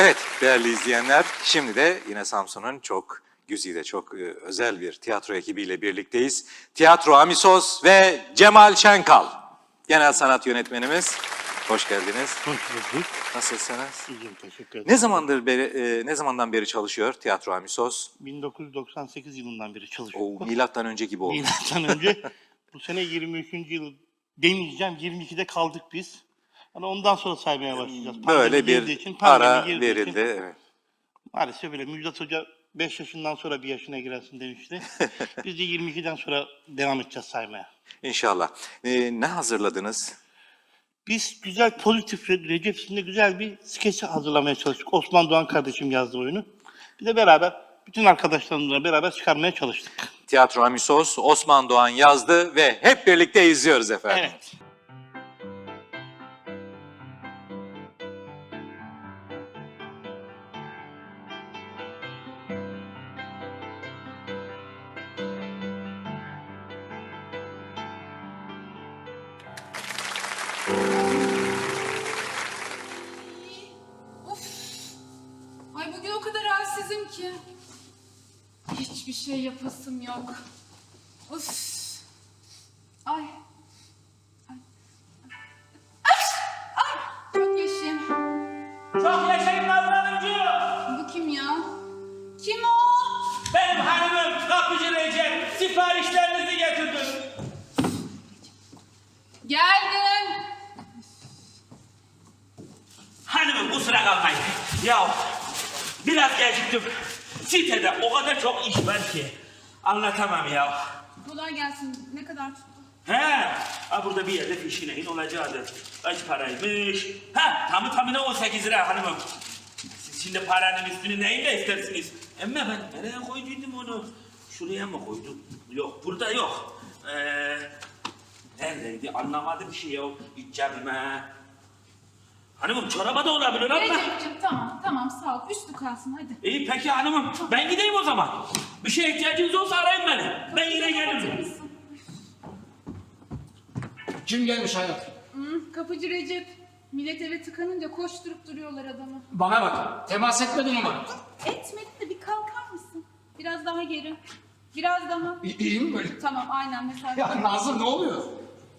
Evet değerli izleyenler şimdi de yine Samsun'un çok güzide çok e, özel bir tiyatro ekibiyle birlikteyiz. Tiyatro Amisos ve Cemal Şenkal. Genel sanat yönetmenimiz. Hoş geldiniz. Nasılsınız? İyiyim teşekkür ederim. Ne zamandır beri, e, ne zamandan beri çalışıyor Tiyatro Amisos? 1998 yılından beri çalışıyorum. O milattan önce gibi oldu. Milattan önce bu sene 23. yıl demeyeceğim 22'de kaldık biz. Hani ondan sonra saymaya başlayacağız. Böyle Pandemi girdiği bir için, pandemi ara girdiği verildi. için Evet. Maalesef öyle. Müjdat Hoca 5 yaşından sonra bir yaşına girersin demişti. biz de 22'den sonra devam edeceğiz saymaya. İnşallah. E, ne hazırladınız? Biz güzel pozitif Re- Recep güzel bir skeçi hazırlamaya çalıştık. Osman Doğan kardeşim yazdı oyunu. Bir de beraber bütün arkadaşlarımızla beraber çıkarmaya çalıştık. Tiyatro Amisos Osman Doğan yazdı ve hep birlikte izliyoruz efendim. Evet. Of. Ay bugün o kadar halsizim ki. Hiçbir şey yapasım yok. Ki. Anlatamam ya. Kolay gelsin. Ne kadar tuttu? He, ha burada bir yerde fişineyin olacaktı. Kaç paraymış? Ha, tamı tamına 18 lira hanımım. Siz şimdi paranın üstünü neyle istersiniz? Ama ben nereye koyduydum onu? Şuraya mı koydum? Yok, burada yok. Ee, neredeydi? Anlamadım şey ya. İç cebime. Hanımım çoraba da olabilir ama. Recep'ciğim tamam tamam sağ ol. Üstü kalsın hadi. İyi peki hanımım. Ben gideyim o zaman. Bir şeye ihtiyacınız olsa arayın beni. Ben yine gelirim. Kim gelmiş hayat? Kapıcı Recep. Millet eve tıkanınca koşturup duruyorlar adamı. Bana bak. Temas etmedin umarım. Etmedin de bir kalkar mısın? Biraz daha geri. Biraz daha. İ- İyi mi böyle? Tamam aynen mesela. Ya Nazlı ne oluyor?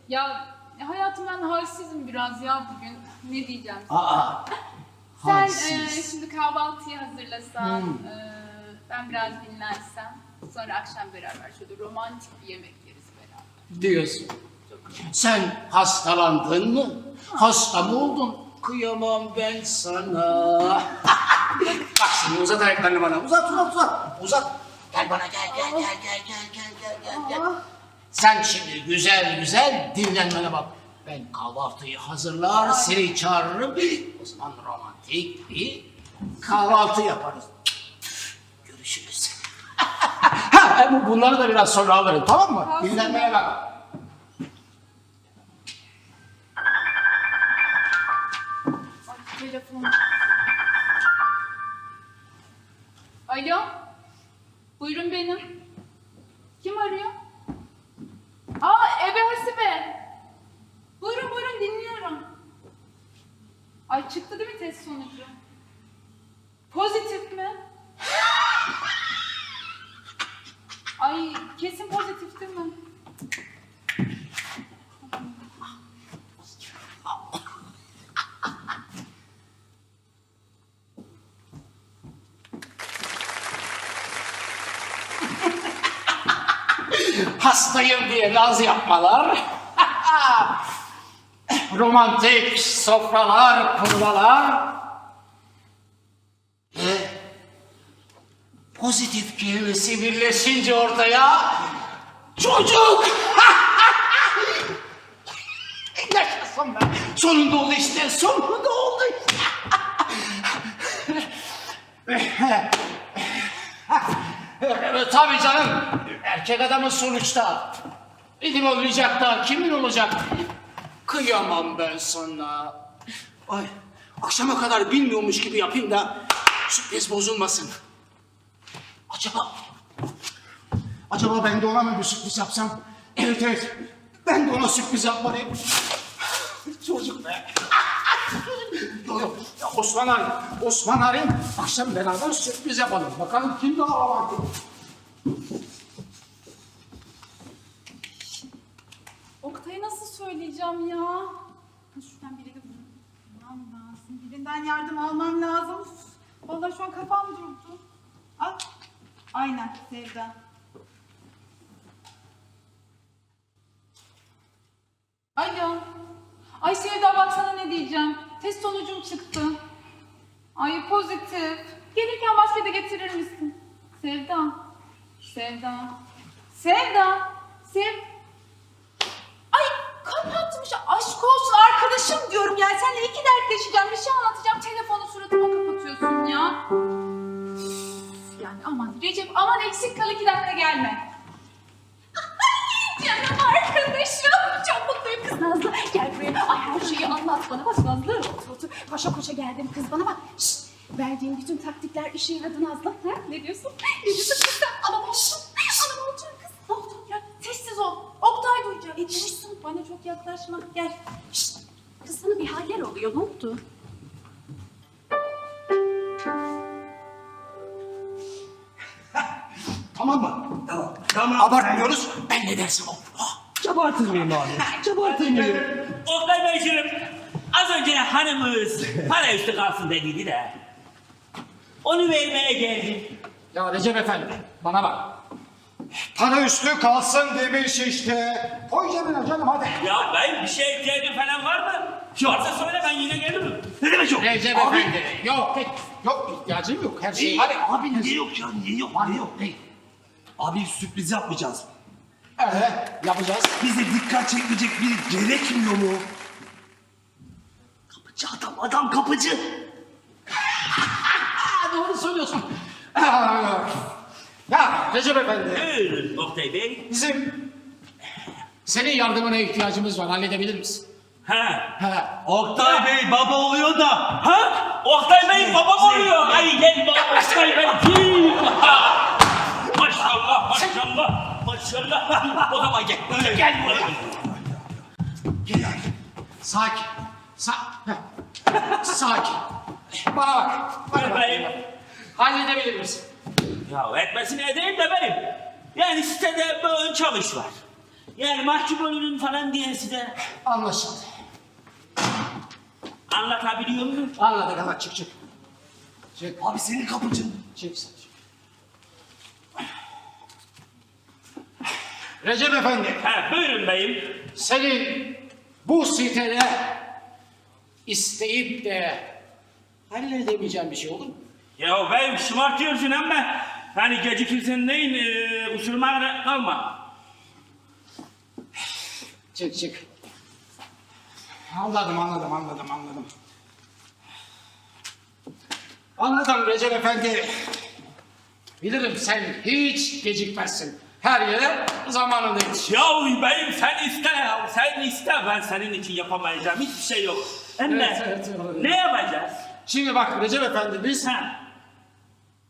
Ya hayatım ben halsizim biraz ya bugün. Ne diyeceğim? Aa. Sen e, şimdi kahvaltıyı hazırlasan, Hmm. e, ben biraz dinlensem, sonra akşam beraber şöyle romantik bir yemek yeriz beraber. Diyorsun. Sen hastalandın mı? Hasta mı oldun? Kıyamam ben sana. Bak şimdi uzat ayaklarını bana. Uzat uzat uzat. Uzat. Gel bana gel gel gel gel gel gel gel gel gel. Sen şimdi güzel güzel dinlenmene bak. Ben kahvaltıyı hazırlar, seni çağırırım. O zaman romantik bir kahvaltı yaparız. Görüşürüz. ha, bu- bunları da biraz sonra alırım tamam mı? Kalsın. Dinlenmeye bak. Telefon. Alo. Buyurun benim. Kim arıyor? Aa Ebe Hasibe. Buyurun buyurun dinliyorum. Ay çıktı değil mi test sonucu? Pozitif mi? Ay kesin pozitif değil mi? hastayım diye naz yapmalar, romantik sofralar kurmalar ve pozitif kelimesi birleşince ortaya çocuk. Yaşasın ben. Sonunda oldu işte, sonunda oldu işte. Tabii canım. Erkek adamın sonuçta. Benim olmayacak da kimin olacak? Kıyamam ben sana. Ay, akşama kadar bilmiyormuş gibi yapayım da sürpriz bozulmasın. Acaba, acaba ben de ona mı bir sürpriz yapsam? Evet evet, ben de ona sürpriz yapmalıyım. Çocuk be. Ya Osman arayın. Osman arayın. Akşam beraber sürpriz yapalım. Bakalım kim daha romantik. Aynen Sevda. Alo. Ay Sevda bak sana ne diyeceğim. Test sonucum çıktı. Ay pozitif. Gelirken maske de getirir misin? Sevda. Sevda. Sevda. Sev... Ay kapatmış. Aşk olsun arkadaşım diyorum ya. Seninle iki dertleşeceğim. Bir şey anlatacağım. Telefonu suratıma kapatıyorsun ya. Aman Recep aman eksik kal iki dakika gelme. Ay canım arkadaşım. Çok mutluyum kız Nazlı. Gel buraya. Ay her şeyi anlat bana. Bak Nazlı. Otur otur. Koşa koşa geldim kız bana bak. Şşt. Verdiğim bütün taktikler işe yaradı Nazlı. Ha? Ne diyorsun? Ne diyorsun kız sen? Anam olsun. Anam olacak kız. Ne oldu? Ya sessiz ol. Oktay duyacak. E duysun. Bana çok yaklaşma. Gel. Şşt. Kız sana bir haller oluyor. Ne oldu? Tamam mı? Tamam. Tamam. Abartmıyoruz. Ben ne dersem o. Abartılmayayım abi. Abartılmayayım. Oktay Beyciğim, az önce hanımız para üstü kalsın dediydi de. Onu vermeye geldim. Ya Recep Efendi bana bak. Para üstü kalsın demiş işte. Koy cebine canım hadi. Ya ben bir şeye ihtiyacım falan var mı? Varsa söyle ben yine gelirim. Ne demek yok? Recep Efendi. Yok. Yok ihtiyacım yok her şey. Hadi. Abi niye yok ya? Niye yok? Niye yok. yok? Abi sürpriz yapmayacağız. Evet yapacağız. Bize dikkat çekmeyecek biri gerekmiyor mu? Kapıcı adam, adam kapıcı. Doğru söylüyorsun. ya Recep Efendi. Buyurun Oktay Bey. Bizim senin yardımına ihtiyacımız var. Halledebilir misin? Ha. Ha. Oktay Bey baba oluyor da. Ha? Oktay Bey babam oluyor. Ay gel bak Oktay Bey. O zaman gel. Gel buraya. Sakin. Sa Heh. Sakin. Bana bak. Bana bak. Halledebilir misin? Ya etmesini edeyim de benim. Yani sitede bir ön çalış var. Yani mahcup olurun falan diye size Anlaşıldı. anlatabiliyor muyum? Anladık ama çık çık. Çık. Abi senin kapıcın. Çık sen çık. Recep Efendi, Ha buyurun beyim. senin bu sitede isteyip de halledemeyeceğin bir şey olur mu? Ya beyim şımartıyorsun ama hani gecikirsen neyin e, kusuruma kalma. Çık çık. Anladım, anladım, anladım, anladım. Anladım Recep Efendi. Bilirim sen hiç gecikmezsin. Her yere zamanında yetiş. Ya beyim sen iste ya sen iste ben senin için yapamayacağım hiçbir şey yok. Ama Evet, evet, evet. ne yapacağız? Şimdi bak Recep Efendi biz... Ha.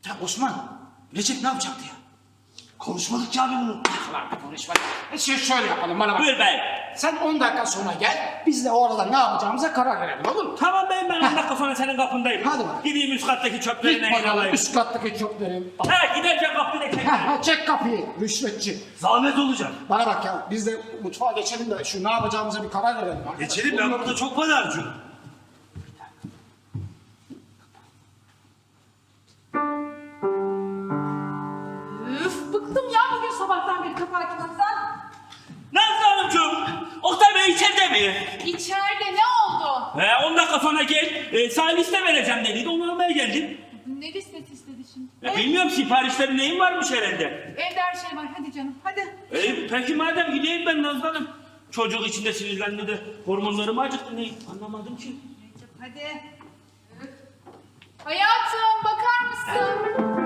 Ya Osman, Recep ne yapacaktı ya? Konuşmadık ya abi bunu. Lan bir konuşma. E şey şöyle yapalım bana bak. Buyur beyim. Sen 10 dakika sonra gel. Biz de o arada ne yapacağımıza karar verelim olur mu? Tamam beyim ben 10 dakika sonra senin kapındayım. Hadi bakalım. Gideyim üst kattaki Git çöplerini bakalım alayım. üst kattaki çöpleri. Ha giderken kapıyı da. Ha, ha, çek kapıyı rüşvetçi. Zahmet olacak. Bana bak ya biz de mutfağa geçelim de şu ne yapacağımıza bir karar verelim. arkadaş. Geçelim ben burada çok para harcıyorum. Üf bıktım ya bugün sabahtan beri kapağı baksan. Nazlı Hanımcığım, Bey içeride ne oldu? He 10 dakika sonra gel, e, sana liste vereceğim dediydi, onu almaya geldim. Ne listesi istedi şimdi? E, bilmiyorum siparişlerin neyin varmış herhalde. Evde her şey var hadi canım hadi. E, peki madem gideyim ben Nazlı Hanım. Çocuk içinde sinirlendi de hormonları mı acıktı ne? Anlamadım ki. Hadi. Hayatım bakar mısın?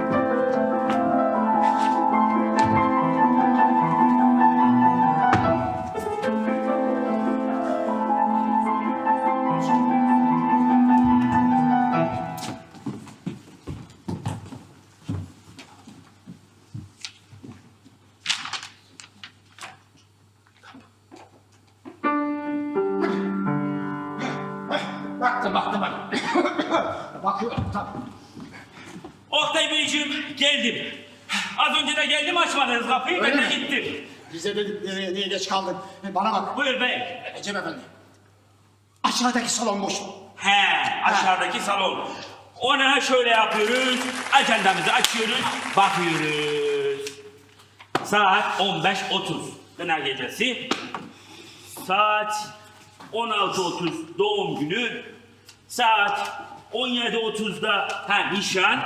Geç Bana bak. Buyur bey. Recep Efendi. Aşağıdaki salon boş mu? He aşağıdaki salon. Ona şöyle yapıyoruz. Ajandamızı açıyoruz. Bakıyoruz. Saat 15.30. Kına gecesi. Saat 16.30 doğum günü. Saat 17.30'da ha nişan.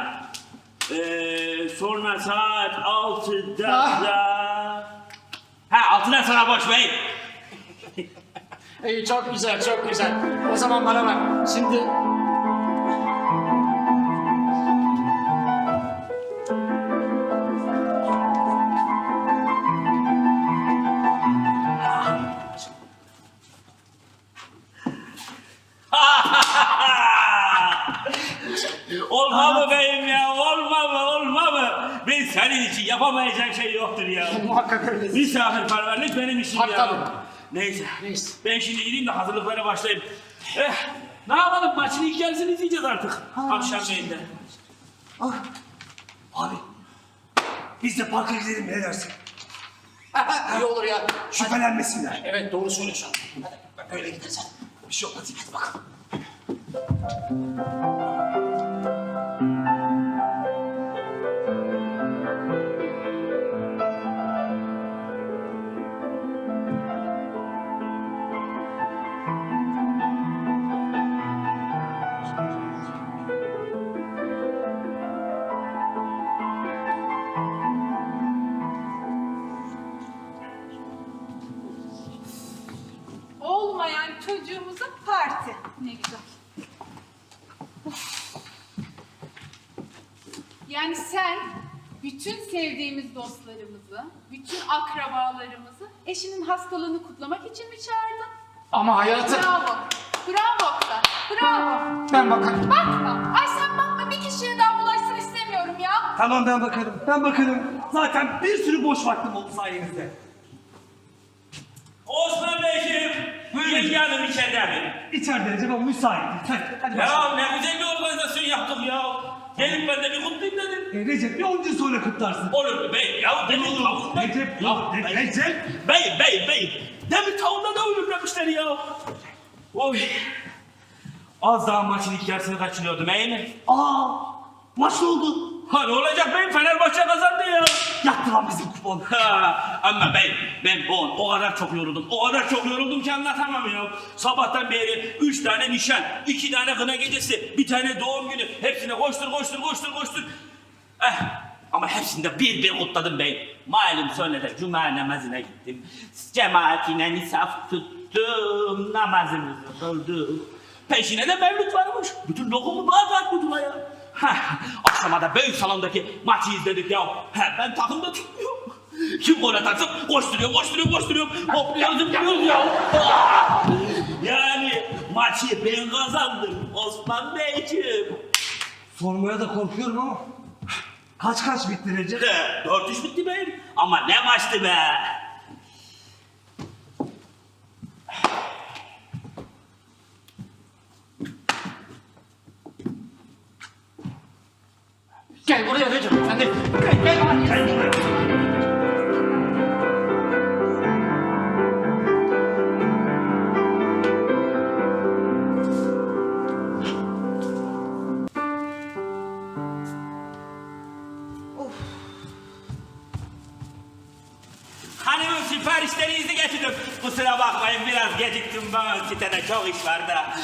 Ee, sonra saat 6'da Ah. da... 6'dan sonra boş bey. İyi çok güzel çok güzel. O zaman bana bak. Şimdi muhakkak öyle. Misafirperverlik benim işim Tabii, ya. tabii. Neyse. Neyse. Ben şimdi gideyim de hazırlıklara başlayayım. Eh, ne yapalım? Maçın ilk yarısını izleyeceğiz artık. Akşam yayında. Abi. Biz de parka gidelim ne dersin? İyi olur ya. Şüphelenmesinler. Evet doğru söylüyorsun. Hadi bak öyle gidersen. Bir şey olmaz. Hadi bakalım. Sevdiğimiz dostlarımızı, bütün akrabalarımızı eşinin hastalığını kutlamak için mi çağırdın? Ama hayatım. Bravo. Bravo Oktay. Bravo. Ben bakarım. Bakma. Ay sen bakma bir kişiye daha bulaşsın istemiyorum ya. Tamam ben bakarım. Ben bakarım. Zaten bir sürü boş vaktim oldu sayenizde. Osman Beyciğim. Buyurun. Hanım içeride mi? İçeride Recep ama müsait. Hadi, hadi başlayalım. Ya ne güzel bir organizasyon yaptık ya. Gelip ben de bir kutlayayım dedim. E, Recep bir 10 gün sonra kutlarsın. Olur mu bey? Ya demir tavuk. Recep, Ya Re- bey. Recep. Bey bey bey. Demir tavuğunda da ölür demişler ya. Oy. Az daha maçın ilk yarısını kaçırıyordum iyi mi? Aa, maç oldu? Ha ne olacak beyim Fenerbahçe kazandı ya. Yattı lan bizim kupon. Ha, ama ben, ben o, o kadar çok yoruldum. O kadar çok yoruldum ki anlatamam ya. Sabahtan beri üç tane nişan, iki tane kına gecesi, bir tane doğum günü. Hepsine koştur, koştur, koştur, koştur. Eh, ama hepsinde bir bir kutladım ben. Malum sonra da cuma namazına gittim. Cemaatine nisaf tuttum, namazımızı kıldık. Peşine de mevlüt varmış. Bütün lokumu bağ taktılar ya. Heh, akşama da büyük salondaki maçı izledik ya. He, ben takımda tutmuyorum. Kim gol atarsa koşturuyor, koşturuyor, koşturuyor. Hopluyor, zıplıyoruz ya. Yani maçı ben kazandım Osman Beyciğim. Sormaya da korkuyorum ama. Kaç kaç bitti Recep? He, Dört üç bitti benim. Ama ne maçtı be. Hanımın siparişlerinizi getirdim. Kusura bakmayın biraz geciktim bana sitede çok iş var da.